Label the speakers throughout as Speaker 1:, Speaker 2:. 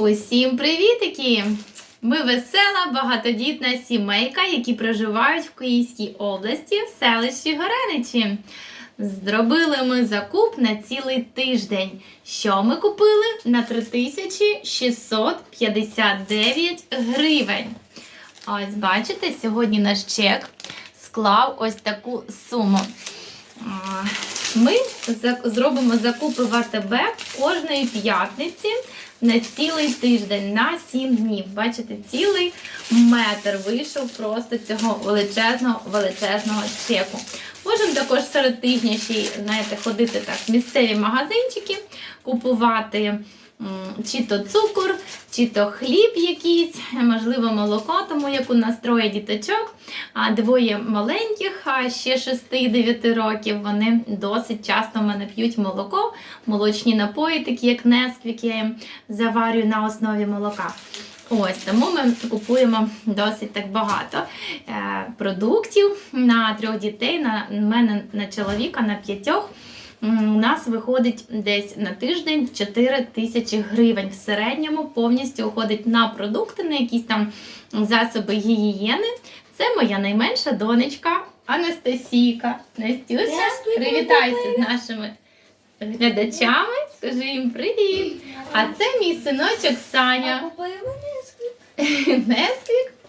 Speaker 1: Усім привітики! Ми весела, багатодітна сімейка, які проживають в Київській області в селищі Гореничі. Зробили ми закуп на цілий тиждень. Що ми купили на 3659 гривень. Ось бачите, сьогодні наш чек склав ось таку суму. Ми зробимо закупи в АТБ кожної п'ятниці на цілий тиждень, на 7 днів. Бачите, цілий метр вийшов просто цього величезного величезного чеку. Можемо також серед тижня ще знаєте, ходити так в місцеві магазинчики, купувати чи то цукор, чи то хліб якийсь, можливо, молоко, тому як у нас троє діточок, а двоє маленьких, а ще 6-9 років. Вони досить часто в мене п'ють молоко, молочні напої, такі як Несквік, я їм заварюю на основі молока. Ось тому ми купуємо досить так багато е, продуктів на трьох дітей, на мене на чоловіка, на п'ятьох. У нас виходить десь на тиждень 4 тисячі гривень. В середньому повністю уходить на продукти, на якісь там засоби гігієни. Це моя найменша донечка Анастасійка.
Speaker 2: Здравствуй,
Speaker 1: привітайся з нашими глядачами. Скажи їм привіт. А це мій синочок Саня. Несквік.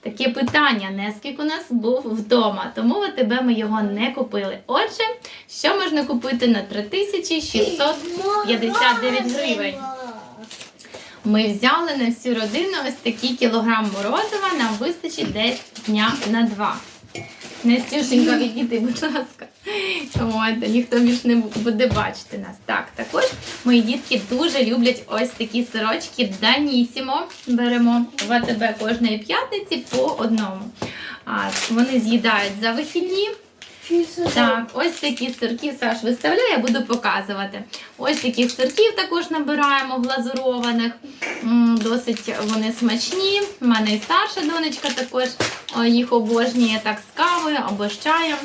Speaker 1: Таке питання. нескільки у нас був вдома, тому в тебе ми його не купили. Отже, що можна купити на 3659 гривень? Ми взяли на всю родину ось такий кілограм морозива, нам вистачить десь дня на два. Настюшенька, відійди, будь ласка. От, ніхто більш не буде бачити нас. Так, також мої дітки дуже люблять ось такі сирочки Данісімо. Беремо в АТБ кожної п'ятниці по одному. А, вони з'їдають за вихідні. Так, ось такі сирки Саш виставляє, я буду показувати. Ось таких сирків також набираємо глазурованих. Досить вони смачні. У мене і старша донечка також їх обожнює так з кавою або з чаєм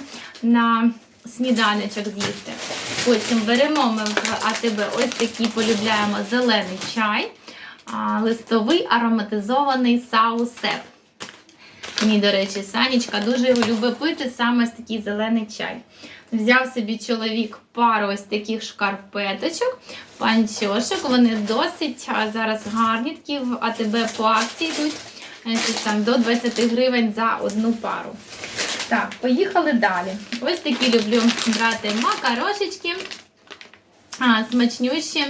Speaker 1: на сніданочок з'їсти. Потім беремо ми в АТБ ось такий полюбляємо зелений чай, листовий ароматизований саусеп. Мій, до речі, Санечка дуже його любить пити саме такий зелений чай. Взяв собі чоловік пару ось таких шкарпеточок, панчошок. Вони досить зараз гарні, такі в АТБ по акції йдуть. Там до 20 гривень за одну пару. Так, поїхали далі. Ось такі люблю брати макарошечки, а, смачнющі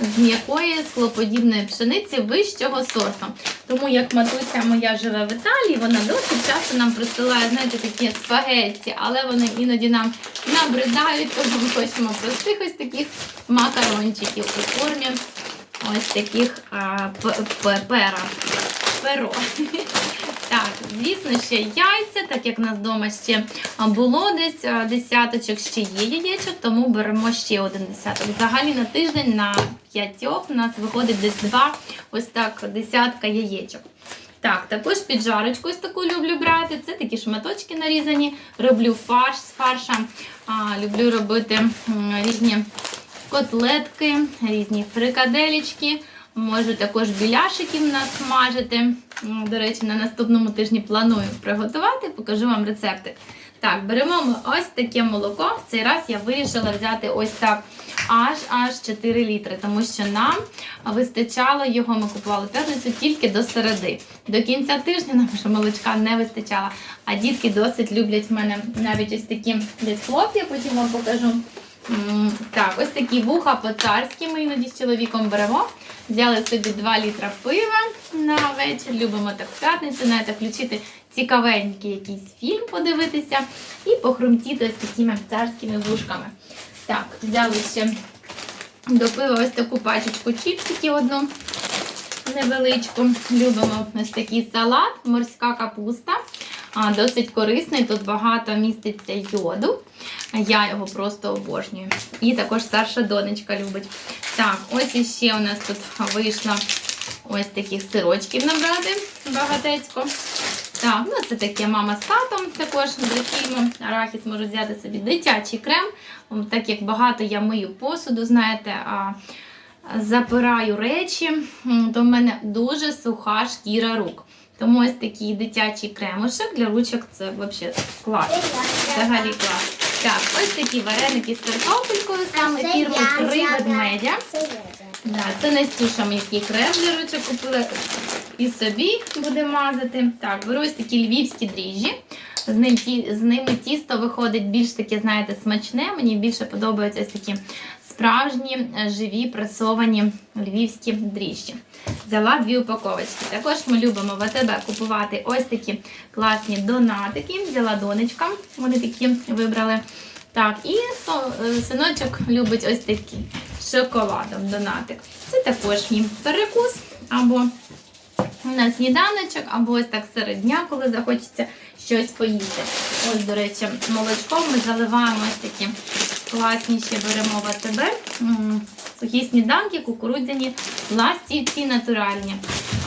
Speaker 1: з м'якої склоподібної пшениці вищого сорту. Тому як матуся моя живе в Італії, вона досить часто нам присилає, знаєте, такі спагетті, але вони іноді нам набридають, тому ми хочемо простих ось таких макарончиків у формі ось таких а, пера. Перо. Так, звісно, ще яйця, так як у нас вдома ще було десь десяточок, ще є яєчок, тому беремо ще один десяток. Взагалі на тиждень на п'ятьох у нас виходить десь два, ось так, десятка яєчок. Так, також піджарочку ось таку люблю брати. Це такі шматочки нарізані. Роблю фарш з фарша. А, люблю робити різні котлетки, різні фрикаделічки. Можу також біляшиків насмажити. До речі, на наступному тижні планую приготувати, покажу вам рецепти. Так, беремо ось таке молоко. В цей раз я вирішила взяти ось так аж аж 4 літри, тому що нам вистачало його. Ми купували п'ятницю тільки до середи. До кінця тижня нам вже молочка не вистачало. А дітки досить люблять в мене навіть ось такі десь хлопці, я потім вам покажу. Так, ось такі вуха по-царськи ми іноді з чоловіком беремо. Взяли собі 2 літра пива на вечір. Любимо так в п'ятницю, знаєте, включити цікавенький якийсь фільм подивитися і похрумтіти ось такими царськими вушками. Так, взяли ще до пива ось таку пачечку чіпсиків одну невеличку. Любимо ось такий салат, морська капуста. Досить корисний, тут багато міститься йоду. Я його просто обожнюю. І також старша донечка любить. Так, ось іще у нас тут вийшло ось таких сирочків набрати багатецько. Так, ну це таке мама з татом також до фільму. Арахіс можуть взяти собі дитячий крем. Так як багато я мию посуду, знаєте, а запираю речі, то в мене дуже суха шкіра рук. Тому ось такий дитячий кремушек для ручок це взагалі клас. Взагалі клас. Так, ось такі вареники з картопелькою, саме фірми Три ведмедя.
Speaker 2: Це
Speaker 1: Да, це Настюша мені такий крем для ручок купила і собі буде мазати. Так, беру ось такі львівські дріжджі. З, ним, з ними тісто виходить більш таке, знаєте, смачне. Мені більше подобаються ось такі справжні е, живі пресовані львівські дріжджі. Взяла дві упаковочки. Також ми любимо в АТБ купувати ось такі класні донатики. Взяла донечка, вони такі вибрали. Так, і е, синочок любить ось такі шоколадом донатик. Це також їм перекус або на сніданочок, або ось так серед дня, коли захочеться щось поїсти. Ось, до речі, молочком ми заливаємо ось такі класні ще беремо в АТБ. Сухі сніданки, кукурудзяні, ластівці натуральні.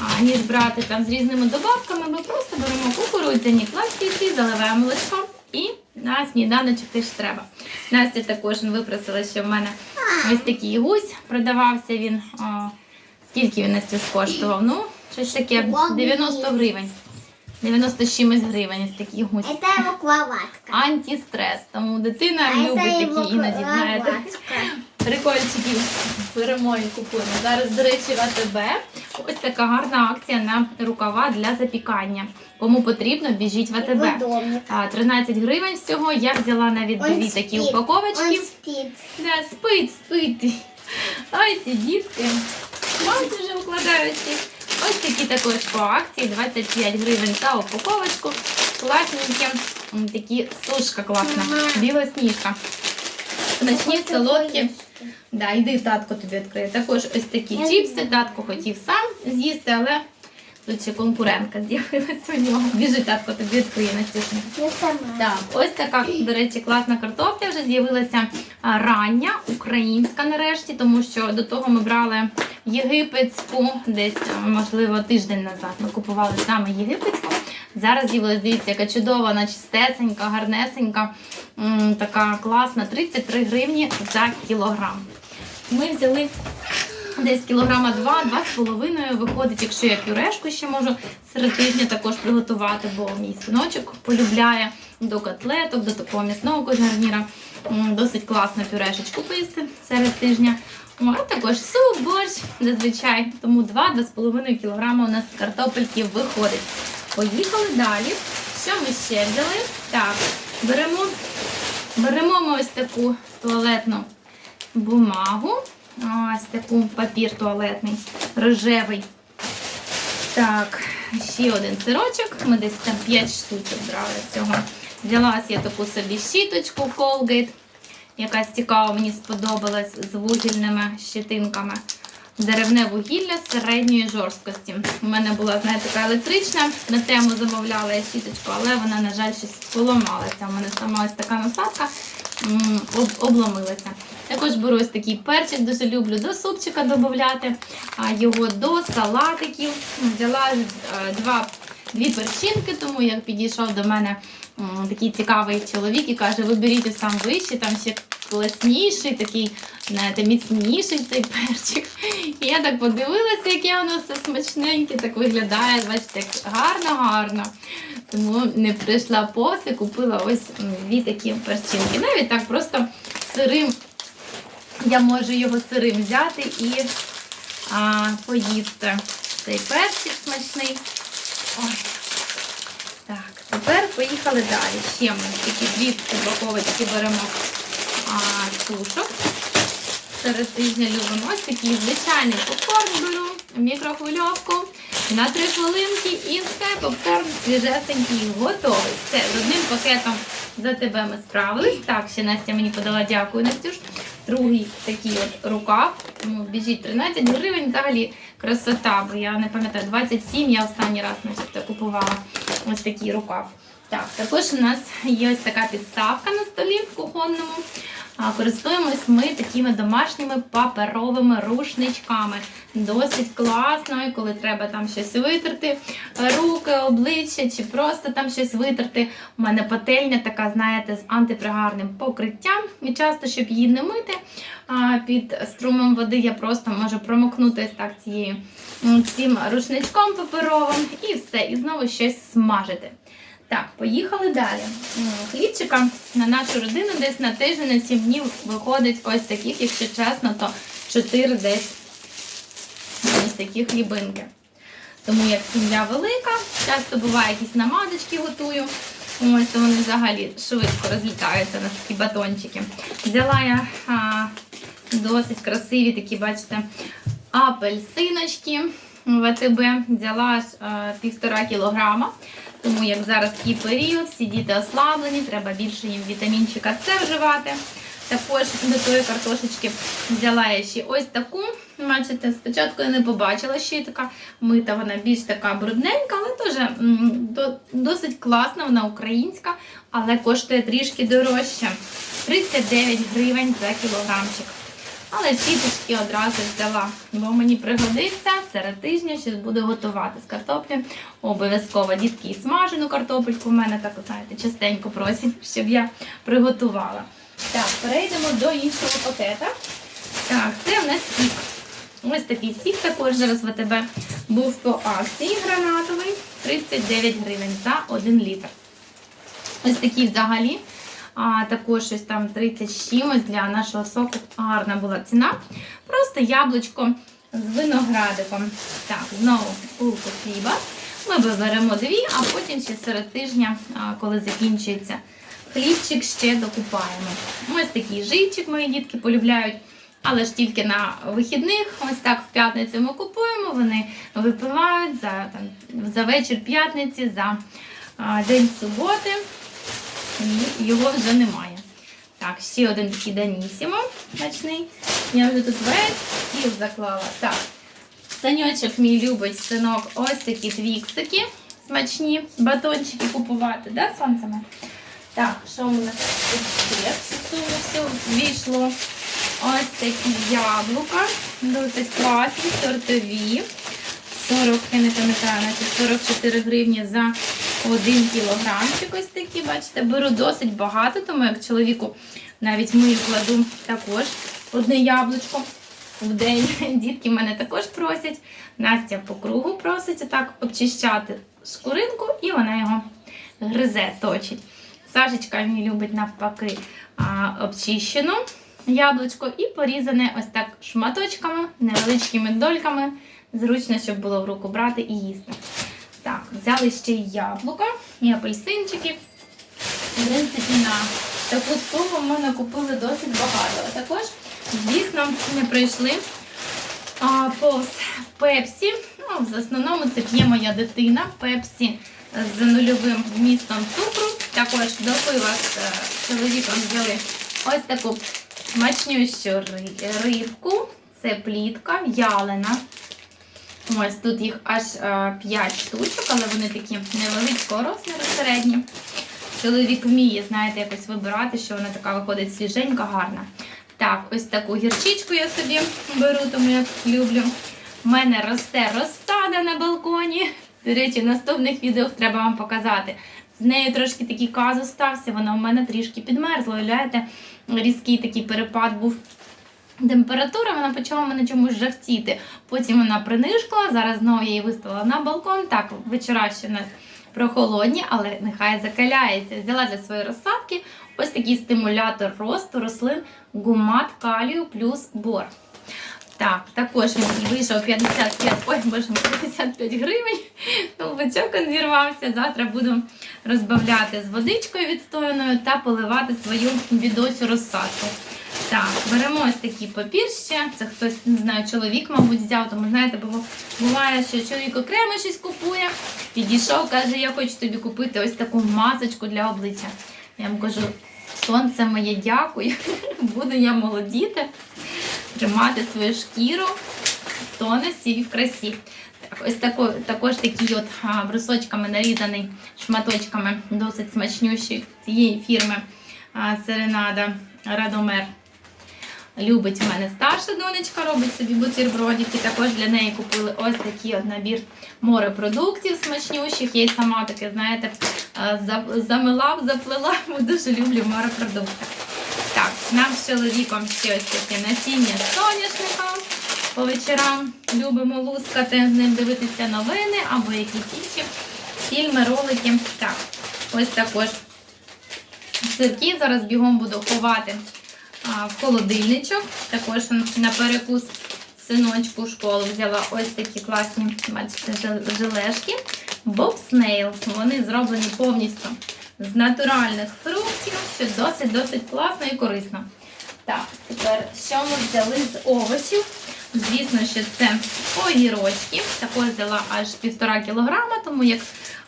Speaker 1: А, ніж брати там з різними добавками, ми просто беремо кукурудзяні пластівці, заливаємо молочком і на сніданочок теж треба. Настя також випросила, що в мене ось такий гусь продавався він. О, скільки він Настюш коштував? Ну, щось таке 90 гривень. 90 з чимось гривень ось такий гусь.
Speaker 2: Это его кроватка.
Speaker 1: Антистрес. Тому дитина
Speaker 2: А
Speaker 1: любить такі іноді, знаєте. беремо і купуємо. Зараз, до речі, в АТБ ось така гарна акція на рукава для запікання. Кому потрібно, біжіть в АТБ.
Speaker 2: Домик.
Speaker 1: А, 13 гривень всього. Я взяла навіть дві такі упаковочки.
Speaker 2: Он спит.
Speaker 1: Да, спить, спить. Ай, ці дітки. Мать вже укладаються. Ось такі також по акції, 25 гривень за упаковочку. Класненькі, такі сушка класна,
Speaker 2: біла
Speaker 1: білосніжка. Смачні, солодкі. Да, йди, татко тобі відкриє. Також ось такі чіпси. Татко хотів сам з'їсти, але тут ще конкурентка з'явилася у нього. Біжи, татко тобі відкриє Настюшня.
Speaker 2: Я сама.
Speaker 1: Так, ось така, до речі, класна картопля вже з'явилася рання, українська нарешті, тому що до того ми брали єгипетську, десь, можливо, тиждень назад. Ми купували саме єгипетську. Зараз з'явилася, дивіться, яка чудова, вона чистесенька, гарнесенька, така класна, 33 гривні за кілограм. Ми взяли десь кілограма два, два з половиною виходить, якщо я пюрешку ще можу серед тижня також приготувати, бо мій синочок полюбляє до котлеток, до такого м'ясного гарніра. Досить класно пюрешечку поїсти серед тижня. А також суп, борщ, зазвичай. Тому 2-2,5 кг у нас картопельки виходить. Поїхали далі. Що ми ще взяли? Так, беремо, беремо ось таку туалетну бумагу. Ось таку папір туалетний, рожевий. Так, ще один сирочок. Ми десь там 5 штучок брали цього. Взяла ось я таку собі щіточку Colgate. Якась цікава, мені сподобалась з вугільними щетинками. Деревне вугілля середньої жорсткості. У мене була, знаєте, така електрична. На тему замовляла я щіточку, але вона, на жаль, щось поламалася. У мене сама ось така насадка обломилася. Також беру ось такий перчик, дуже люблю до супчика додати, його до салатиків. Взяла е, два, дві перчинки, тому як підійшов до мене такий цікавий чоловік і каже, виберіть сам вищий, там ще класніший, такий, знаєте, міцніший цей перчик. І я так подивилася, яке воно все смачненьке, так виглядає, бачите, гарно-гарно. Тому не прийшла повз і купила ось дві такі перчинки. Навіть так просто сирим. Я можу його сирим взяти і а, поїсти. Цей перчик смачний. Ой. Так, тепер поїхали далі. Ще ми такі дві упаковочки беремо а, сушок. Серед тижня любимо ось такий звичайний попкорн беру, мікрохвильовку на 3 хвилинки і все, попкорн свіжесенький, готовий. Все, з одним пакетом за тебе ми справились. Так, ще Настя мені подала дякую, Настюш. Другий такий от рукав. Тому біжіть 13 гривень. Взагалі красота, бо я не пам'ятаю, 27 я останній раз начебто купувала ось такий рукав. Так, також у нас є ось така підставка на столі в кухонному. Користуємось ми такими домашніми паперовими рушничками. Досить класно, і коли треба там щось витерти, руки, обличчя чи просто там щось витерти. У мене пательня така, знаєте, з антипригарним покриттям. І часто, щоб її не мити, під струмом води я просто можу промокнути так цією цим рушничком паперовим і все, і знову щось смажити. Так, поїхали далі. Хлібчика на нашу родину десь на тиждень, на 7 днів виходить ось таких, якщо чесно, то 4 десь ось такі хлібинки. Тому як сім'я велика, часто буває якісь намазочки готую. Ось то вони взагалі швидко розлітаються на такі батончики. Взяла я а, досить красиві такі, бачите, апельсиночки в АТБ. Взяла аж півтора кілограма. Тому як зараз такий період, всі діти ослаблені, треба більше їм вітамінчика С вживати. Також до тої картошечки взяла я ще ось таку. Бачите, спочатку я не побачила, що є така мита, вона більш така брудненька, але теж досить класна, вона українська, але коштує трішки дорожче. 39 гривень за кілограмчик. Але сіточки одразу взяла, бо мені пригодиться серед тижня, щось буду готувати з картоплі. Обов'язково дітки смажену картопельку. В мене так, знаєте, частенько просять, щоб я приготувала. Так, перейдемо до іншого пакета. Так, це в нас сік. Ось такий сік також зараз в АТБ був по акції гранатовий. 39 гривень за 1 літр. Ось такий взагалі. А, також щось там 30 з чимось для нашого соку гарна була ціна. Просто яблучко з виноградиком. Так, знову булку хліба. Ми беремо дві, а потім ще серед тижня, коли закінчується хлібчик, ще докупаємо. Ось такий живчик мої дітки полюбляють. Але ж тільки на вихідних, ось так в п'ятницю ми купуємо, вони випивають за, там, за вечір п'ятниці, за а, день суботи. Його вже немає. Так, ще один такий Данісімо смачний. Я вже тут весь стіл заклала. Так, саньочок мій любить синок, ось такі твіксики смачні, батончики купувати, да, сонцями? Так, що у нас тут суму все ввійшло? Ось такі яблука, досить класні, сортові. 40, я не пам'ятаю, значить 44 гривні за один кілограмчик. Ось такі, бачите, беру досить багато, тому як чоловіку навіть мию кладу також одне яблучко в день. Дітки мене також просять. Настя по кругу просить отак обчищати шкуринку, і вона його гризе, точить. Сашечка мій любить навпаки обчищену яблучко і порізане ось так шматочками, невеличкими дольками. Зручно, щоб було в руку брати і їсти. Так, взяли ще й яблука і апельсинчики. В принципі, на таку суму ми накупили досить багато. А також, звісно, ми прийшли а, повз пепсі. Ну, в основному це п'є моя дитина. Пепсі з нульовим вмістом цукру. Також до пива з е, чоловіком взяли ось таку смачнющу рибку. Це плітка в'ялена. Ось тут їх аж 5 штучок, але вони такі невеличкого розміру середні. Чоловік вміє, знаєте, якось вибирати, що вона така виходить свіженька, гарна. Так, ось таку гірчичку я собі беру, тому як люблю. У мене росте розсада на балконі. До речі, в наступних відео треба вам показати. З нею трошки такий казус стався, вона у мене трішки підмерзла. Уявляєте, різкий такий перепад був температури, вона почала мене чомусь жахтіти. Потім вона принишкла, зараз знову я її виставила на балкон. Так, вечора ще нас прохолодні, але нехай закаляється. Взяла для своєї розсадки ось такий стимулятор росту рослин гумат калію плюс бор. Так, також він вийшов 55, ой, боже, 55 гривень. Ну, бачок він зірвався. Завтра буду розбавляти з водичкою відстояною та поливати свою бідосю розсадку. Так, беремо ось такий папір ще. Це хтось, не знаю, чоловік, мабуть, взяв, тому знаєте, буває, що чоловік окремо щось купує. Підійшов, каже, я хочу тобі купити ось таку масочку для обличчя. Я йому кажу, сонце моє, дякую. Буду я молодіти, тримати свою шкіру в тонусі і в красі. Ось тако, також такий от брусочками нарізаний шматочками, досить смачнющий цієї фірми а, Серенада Радомер. Любить у мене старша донечка, робить собі бутербродики. Також для неї купили ось такий от набір морепродуктів смачнющих. Я й сама таке, знаєте, за- замила, заплела, бо дуже люблю морепродукти. Так, нам з чоловіком ще ось таке насіння соняшника. По вечорам любимо лускати, з ним дивитися новини або якісь інші фільми, ролики. Так, ось також сирки зараз бігом буду ховати в холодильничок. Також на перекус синочку в школу взяла ось такі класні бачите. Bob Snail. Вони зроблені повністю з натуральних фруктів, що досить-досить класно і корисно. Так, тепер що ми взяли з овочів? Звісно, що це огірочки. Також взяла аж півтора кілограма, тому як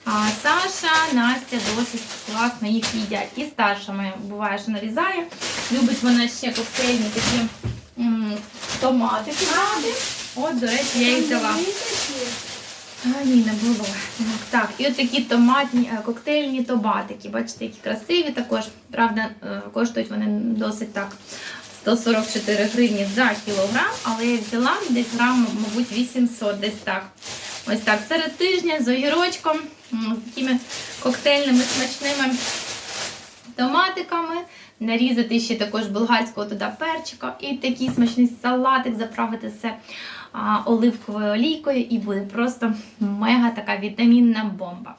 Speaker 1: а, Саша, Настя досить класно їх їдять. І старша моя буває, що нарізає. Любить вона ще коктейльні такі м, томати кидати. От, до речі, я їх взяла. А, ні, не було. Так, і от такі томатні е, коктейльні томатики. Бачите, які красиві також. Правда, е, коштують вони досить так. 144 гривні за кілограм, але я взяла десь грам, мабуть, 800 десь так. Ось так, серед тижня з огірочком, з такими коктейльними смачними томатиками. Нарізати ще також болгарського туди перчика і такий смачний салатик заправити все оливковою олійкою і буде просто мега така вітамінна бомба.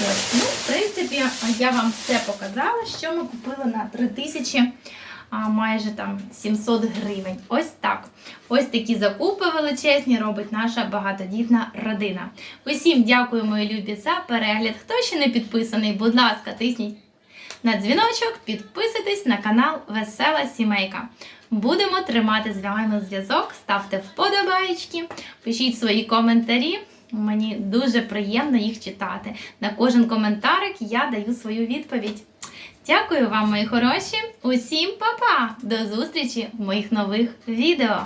Speaker 1: Ось, ну, в принципі, я вам все показала, що ми купили на 3000 а, майже там 700 гривень. Ось так. Ось такі закупи величезні робить наша багатодітна родина. Усім дякую, мої любі, за перегляд. Хто ще не підписаний, будь ласка, тисніть на дзвіночок, підписуйтесь на канал Весела Сімейка. Будемо тримати з вами зв'язок, ставте вподобаєчки, пишіть свої коментарі. Мені дуже приємно їх читати. На кожен коментарик я даю свою відповідь. Дякую вам, мої хороші! Усім па-па! До зустрічі в моїх нових відео!